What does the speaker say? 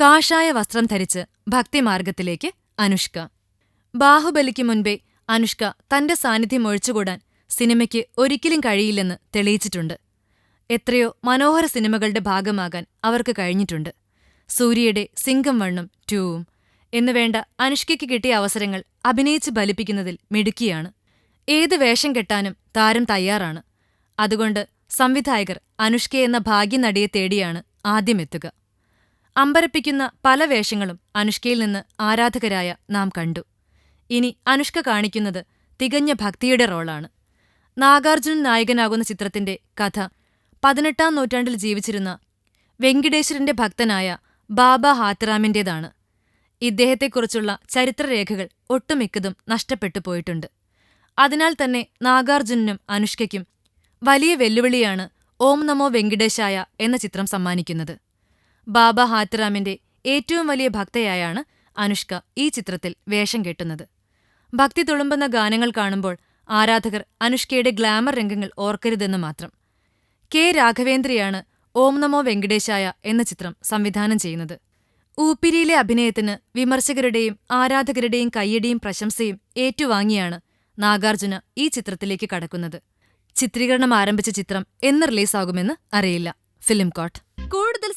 കാഷായ വസ്ത്രം ധരിച്ച് ഭക്തിമാർഗത്തിലേക്ക് അനുഷ്ക. ബാഹുബലിക്ക് മുൻപേ അനുഷ്ക തന്റെ സാന്നിധ്യം ഒഴിച്ചുകൂടാൻ സിനിമയ്ക്ക് ഒരിക്കലും കഴിയില്ലെന്ന് തെളിയിച്ചിട്ടുണ്ട്. എത്രയോ മനോഹര സിനിമകളുടെ ഭാഗമാകാൻ അവർക്ക് കഴിഞ്ഞിട്ടുണ്ട്. സൂര്യയുടെ സിംഗം വണ്ണും ടൂവും എന്നുവേണ്ട അനുഷ്കയ്ക്ക് കിട്ടിയ അവസരങ്ങൾ അഭിനയിച്ച് ബലിപ്പിക്കുന്നതിൽ മിടുക്കിയാണ്. ഏത് വേഷം കെട്ടാനും താരം തയ്യാറാണ്. അതുകൊണ്ട് സംവിധായകർ അനുഷ്കയെന്ന ഭാഗ്യനടിയെ തേടിയാണ് ആദ്യമെത്തുക. അമ്പരപ്പിക്കുന്ന പല വേഷങ്ങളും അനുഷ്കയിൽ നിന്ന് ആരാധകരായ നാം കണ്ടു. ഇനി അനുഷ്ക കാണിക്കുന്നത് തികഞ്ഞ ഭക്തിയുടെ റോളാണ്. നാഗാർജുനൻ നായകനാകുന്ന ചിത്രത്തിന്റെ കഥ പതിനെട്ടാം നൂറ്റാണ്ടിൽ ജീവിച്ചിരുന്ന വെങ്കിടേശ്വരന്റെ ഭക്തനായ ബാബ ഹാത്രാമിന്റേതാണ്. ഇദ്ദേഹത്തെക്കുറിച്ചുള്ള ചരിത്രരേഖകൾ ഒട്ടുമിക്കതും നഷ്ടപ്പെട്ടു പോയിട്ടുണ്ട്. അതിനാൽ തന്നെ നാഗാർജുനനും അനുഷ്കയ്ക്കും വലിയ വെല്ലുവിളിയാണ് ഓം നമോ വെങ്കിടേശായ എന്ന ചിത്രം സമ്മാനിക്കുന്നത്. ബാബ ഹാത്തിറാമിന്റെ ഏറ്റവും വലിയ ഭക്തയായാണ് അനുഷ്ക ഈ ചിത്രത്തിൽ വേഷം കെട്ടുന്നത്. ഭക്തി തുളുമ്പുന്ന ഗാനങ്ങൾ കാണുമ്പോൾ ആരാധകർ അനുഷ്കയുടെ ഗ്ലാമർ രംഗങ്ങൾ ഓർക്കരുതെന്ന് മാത്രം. കെ രാഘവേന്ദ്രയാണ് ഓം നമോ വെങ്കടേശായ എന്ന ചിത്രം സംവിധാനം ചെയ്യുന്നത്. ഊപ്പിരിയിലെ അഭിനയത്തിന് വിമർശകരുടെയും ആരാധകരുടെയും കയ്യടിയും പ്രശംസയും ഏറ്റുവാങ്ങിയാണ് നാഗാർജുന ഈ ചിത്രത്തിലേക്ക് കടക്കുന്നത്. ചിത്രീകരണം ആരംഭിച്ച ചിത്രം എന്ന് റിലീസാകുമെന്ന് അറിയില്ല. Film coat.